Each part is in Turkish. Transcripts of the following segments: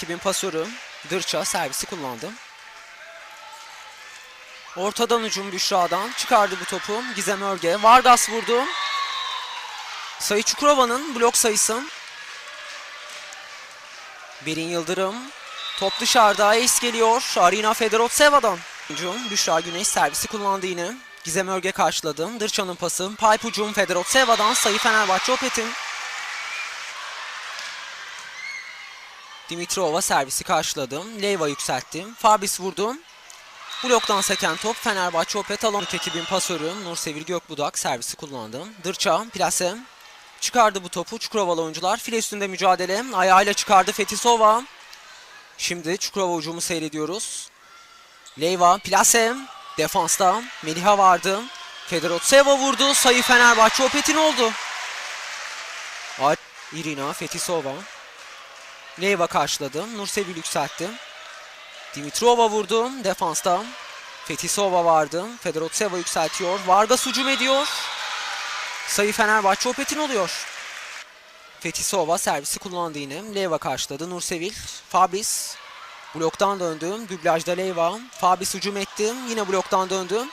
2000 pasörü Dırça servisi kullandı. Ortadan hücum Büşra'dan çıkardı bu topu. Gizem Örge. Vargas vurdu. Sayı Çukurova'nın blok sayısı. Berin Yıldırım. Top dışarıda. Ace geliyor. Arina Fedorovseva'dan. Büşra Güneş servisi kullandı yine. Gizem Örge karşıladı. Dırça'nın pası. Hücum Fedorovseva'dan. Sayı Fenerbahçe Opet'in. Dimitrova servisi karşıladı. Leyva yükseltti. Fabis vurdu. Bloktan seken top Fenerbahçe Opet alan ekibin pasörü Nursevil Gökbudak servisi kullandı. Dırça, plase. Çıkardı bu topu. Çukurovalı oyuncular. File üstünde mücadele. Ayağıyla çıkardı Fetisova. Şimdi Çukurova ucumu seyrediyoruz. Leyva, plase. Defansta Meliha vardı. Federotseva vurdu. Sayı Fenerbahçe Opet'in oldu. Irina Fetisova. Leyva karşıladı. Nursevil yükseltti. Dimitrova vurdu. Defansta. Fetisova vardı. Fedorovseva yükseltiyor. Vargas hücum ediyor. Sayı Fenerbahçe Opet'in oluyor. Fetisova servisi kullandı yine. Leyva karşıladı. Nursevil. Fabis. Bloktan döndü. Dublajda Leyva. Fabis hücum etti. Yine bloktan döndü.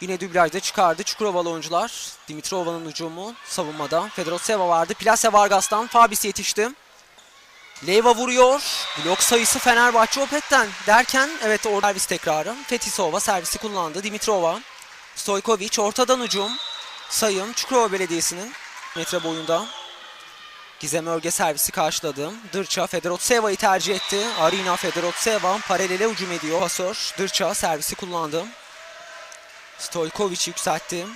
Yine dublajda çıkardı. Çukurovalı oyuncular. Dimitrova'nın hücumu savunmada. Fedorovseva vardı. Plase Vargas'tan Fabis yetişti. Leyva vuruyor. Blok sayısı Fenerbahçe Opet'ten derken evet orada servis tekrarı. Fetisova servisi kullandı. Dimitrova. Stojkovic ortadan hücum. Sayın Çukurova Belediyesi'nin metre boyunda. Gizem Örge servisi karşıladı. Dırça Fedorovseva'yı tercih etti. Arina Fedorovseva paralele hücum ediyor. Pasör Dırça servisi kullandı. Stojkovic yükseltti.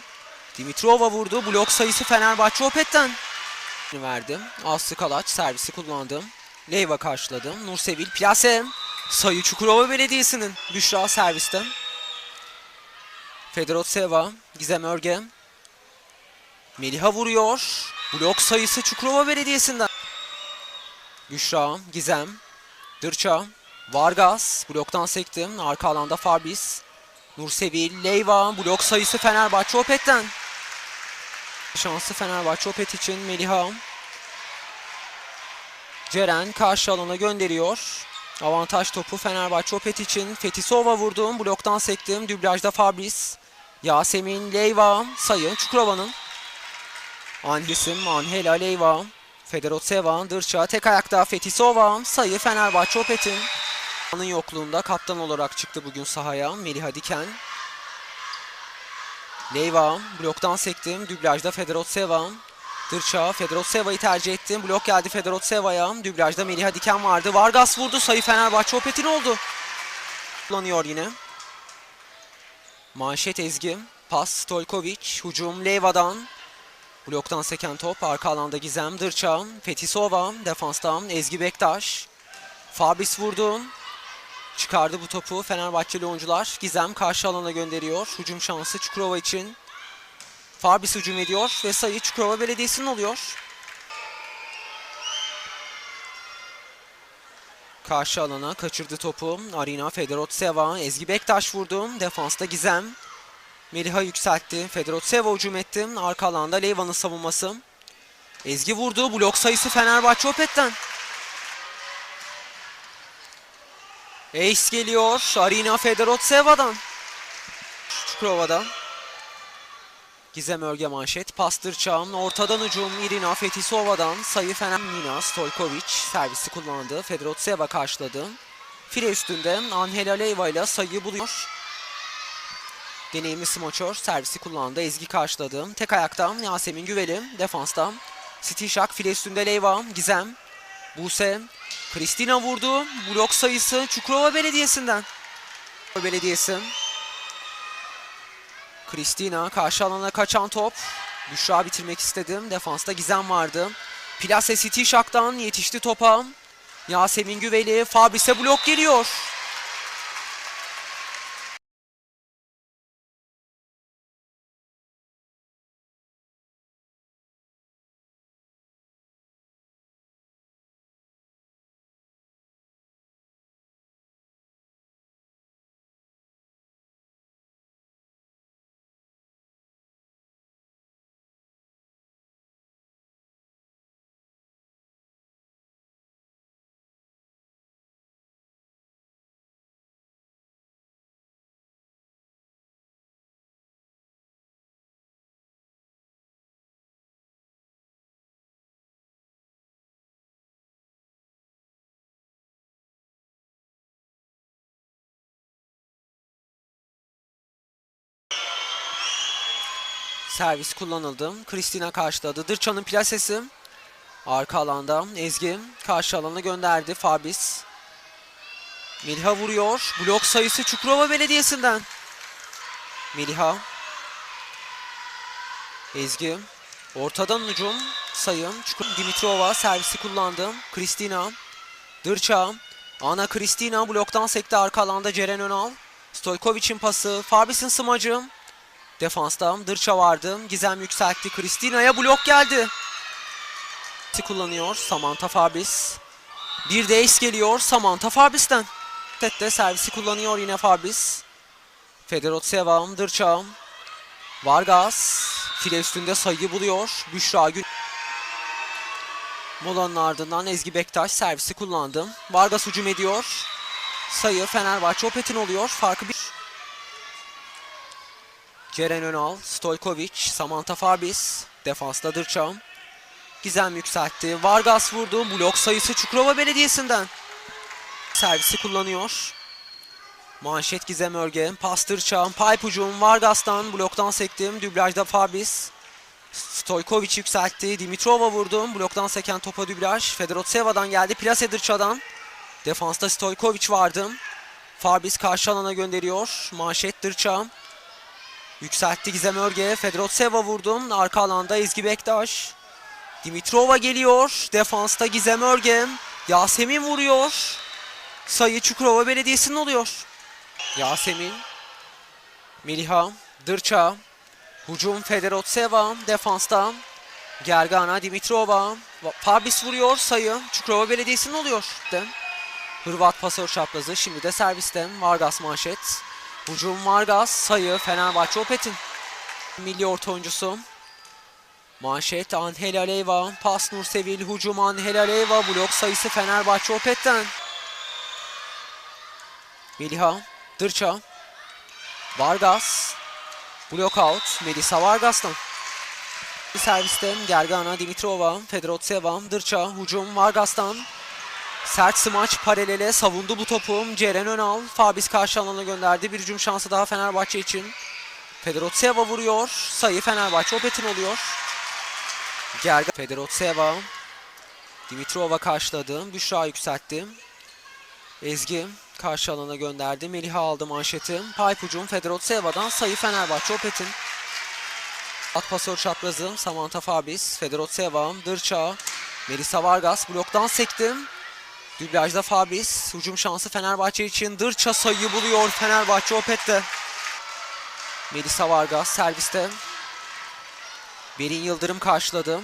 Dimitrova vurdu. Blok sayısı Fenerbahçe Opet'ten verdi. Aslı Kalaç servisi kullandı. Leyva karşıladı. Nursevil plase. Sayı Çukurova Belediyesi'nin. Büşra serviste. Fedorovseva. Gizem Örge. Meliha vuruyor. Blok sayısı Çukurova Belediyesi'nden. Büşra. Gizem. Dırça. Vargas. Bloktan sekti. Arka alanda Fabis. Nursevil. Leyva. Blok sayısı Fenerbahçe Opet'ten. Şansı Fenerbahçe Opet için Meliha. Ceren karşı alana gönderiyor. Avantaj topu Fenerbahçe Opet için. Fetisova vurdu. Bloktan sektim. Dublajda Fabris. Yasemin Leyva. Sayı Çukurova'nın. Anlisim Anhela Leyva. Federotseva. Dırça. Tek ayakta Fetisova. Sayı Fenerbahçe Opet'in. Onun yokluğunda kaptan olarak çıktı bugün sahaya. Meliha Diken. Leyva bloktan sektim. Dublajda Fedorovseva. Dırça Fedorovseva'yı tercih ettim. Blok geldi Fedorovseva'ya. Dublajda Meliha Diken vardı. Vargas vurdu. Sayı Fenerbahçe Opet'in oldu. Kullanıyor yine. Manşet Ezgi. Pas Stojkovic. Hücum Leyva'dan. Bloktan seken top. Arka alanda Gizem Dırça. Fetisova. Defanstan Ezgi Bektaş. Fabris vurdu. Çıkardı bu topu Fenerbahçeli oyuncular. Gizem karşı alana gönderiyor. Hücum şansı Çukurova için. Fabis hücum ediyor ve sayı Çukurova Belediyesi'nin oluyor. Karşı alana kaçırdı topu. Arina Fedorovseva. Ezgi Bektaş vurdu. Defansta Gizem. Meliha yükseltti. Fedorovseva hücum etti. Arka alanda Leyva'nın savunması. Ezgi vurdu. Blok sayısı Fenerbahçe Opet'ten. Ace geliyor. Arina Fedorovseva'dan. Çukurova'dan. Gizem Örge manşet. Pastır Çağım. Ortadan hücum Irina Fetisova'dan. Sayı Fener. Nina Stojkovic servisi kullandı. Fedorovseva karşıladı. File üstünde Angela Leyva ile sayıyı buluyor. Deneyimli smaçör servisi kullandı. Ezgi karşıladı. Tek ayakta Yasemin Güveli. Defansta. Stişak file üstünde Leyva. Gizem. Buse. Kristina vurdu. Blok sayısı Çukurova Belediyesi'nden. Belediyesi. Kristina karşı alana kaçan top. Büşra bitirmek istedim. Defansta Gizem vardı. Plase Stişak'tan yetişti topa. Yasemin Güveli. Fabris'e blok geliyor. Servis kullanıldı. Kristina karşıladı. Dırçan'ın plasesi. Arka alanda Ezgi karşı alana gönderdi. Fabis. Milha vuruyor. Blok sayısı Çukurova Belediyesi'nden. Milha. Ezgi. Ortadan hücum. Sayım. Çukur Dimitrova servisi kullandı. Kristina. Dırça. Ana Kristina bloktan sekti arka alanda Ceren Önal. Stojkovic'in pası. Fabis'in smacı. Defansta Dırça vardı. Gizem yükseltti. Kristina'ya blok geldi. kullanıyor. Samantha Fabis. Bir de ace geliyor. Samantha Fabis'ten. Tette servisi kullanıyor yine Fabis. Federotseva, Dırça. Vargas. File üstünde sayı buluyor. Büşra Gül. Molanın ardından Ezgi Bektaş servisi kullandı. Vargas hücum ediyor. Sayı Fenerbahçe Opet'in oluyor. Farkı bir. Ceren Önal, Stojkovic, Samantha Fabis. Defansta Dırçam. Gizem yükseltti. Vargas vurdu. Blok sayısı Çukurova Belediyesi'nden. Servisi kullanıyor. Manşet Gizem Örge. Pas Dırçam. Pipe ucum. Vargas'tan bloktan sektim. Dublajda Fabis. Stojkovic yükseltti. Dimitrova vurdu. Bloktan seken topa dublaj. Fedorovseva'dan geldi. Plase Dırça'dan. Defansta Stojkovic vardı. Fabis karşı alana gönderiyor. Manşet Dırça. Yükseltti Gizem Örge. Fedorovseva vurdu. Arka alanda Ezgi Bektaş. Dimitrova geliyor. Defansta Gizem Örge. Yasemin vuruyor. Sayı Çukurova Belediyesi'nin oluyor. Yasemin. Meliha. Dırça. Hucum Federotseva. Defansta. Gergana Dimitrova. Fabis vuruyor. Sayı Çukurova Belediyesi'nin oluyor. Hırvat pasör çaprazı. Şimdi de servisten. Vargas manşet. Hucum Vargas. Sayı Fenerbahçe Opet'in. Milli orta oyuncusu. Manşet Angel Aleyva. Pas Nursevil. Hucum Angel Aleyva. Blok sayısı Fenerbahçe Opet'ten. Meliha. Dırça. Vargas. Blok out. Melisa Vargas'tan. Serviste Gergana Dimitrova. Fedorovseva. Dırça. Hucum Vargas'tan. Sert smaç paralele savundu bu topu. Ceren Önal. Fabis karşı alana gönderdi. Bir hücum şansı daha Fenerbahçe için. Fedorovseva vuruyor. Sayı Fenerbahçe Opet'in oluyor. Gerga Fedorovseva. Dimitrova karşıladı. Büşra yükseltti. Ezgi karşı alana gönderdi. Meliha aldı manşeti. Pipe ucum Fedorovseva'dan sayı Fenerbahçe Opet'in. At pasör çaprazı. Samantha Fabis. Fedorovseva. Dırça. Melisa Vargas bloktan sektim. Dublajda Fabis. Hücum şansı Fenerbahçe için. Dırça sayı buluyor Fenerbahçe Opet'te. Melisa Vargas serviste. Berin Yıldırım karşıladı.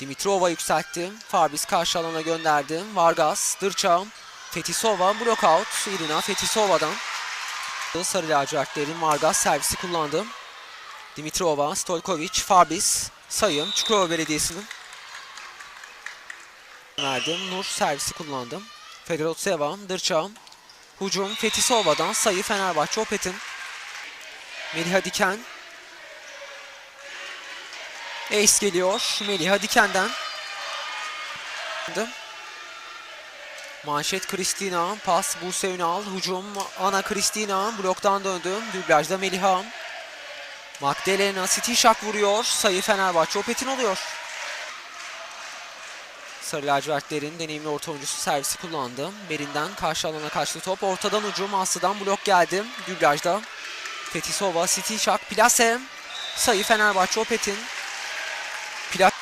Dimitrova yükseltti. Fabis karşı alana gönderdi. Vargas, Dırça, Fetisova, blokout. Irina Fetisova'dan. Sarı lacivertlerin Vargas servisi kullandı. Dimitrova, Stojkovic, Fabis, sayım Çukurova Belediyesi'nin. Verdim. Nur servisi kullandım. Fedorovseva, Dırça, Hucum Fetisova'dan sayı Fenerbahçe Opet'in. Meliha Diken. Ace geliyor. Meliha Diken'den. Manşet Kristina. Pas Buse Ünal. Hucum Ana Kristina. Bloktan döndü. Dublajda Meliha. Magdalena Stişak vuruyor. Sayı Fenerbahçe Opet'in oluyor. Sarı lacivertlerin deneyimli orta oyuncusu servisi kullandı. Berinden karşı alana kaçtı top. Ortadan ucum Aslı'dan blok geldi. Dublajda Fetisova, Stişak, Plase. Sayı Fenerbahçe Opet'in. Plat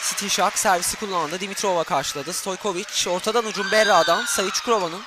Stişak servisi kullandı. Dimitrova karşıladı. Stojkovic ortadan ucum Berra'dan sayı Çukurova'nın.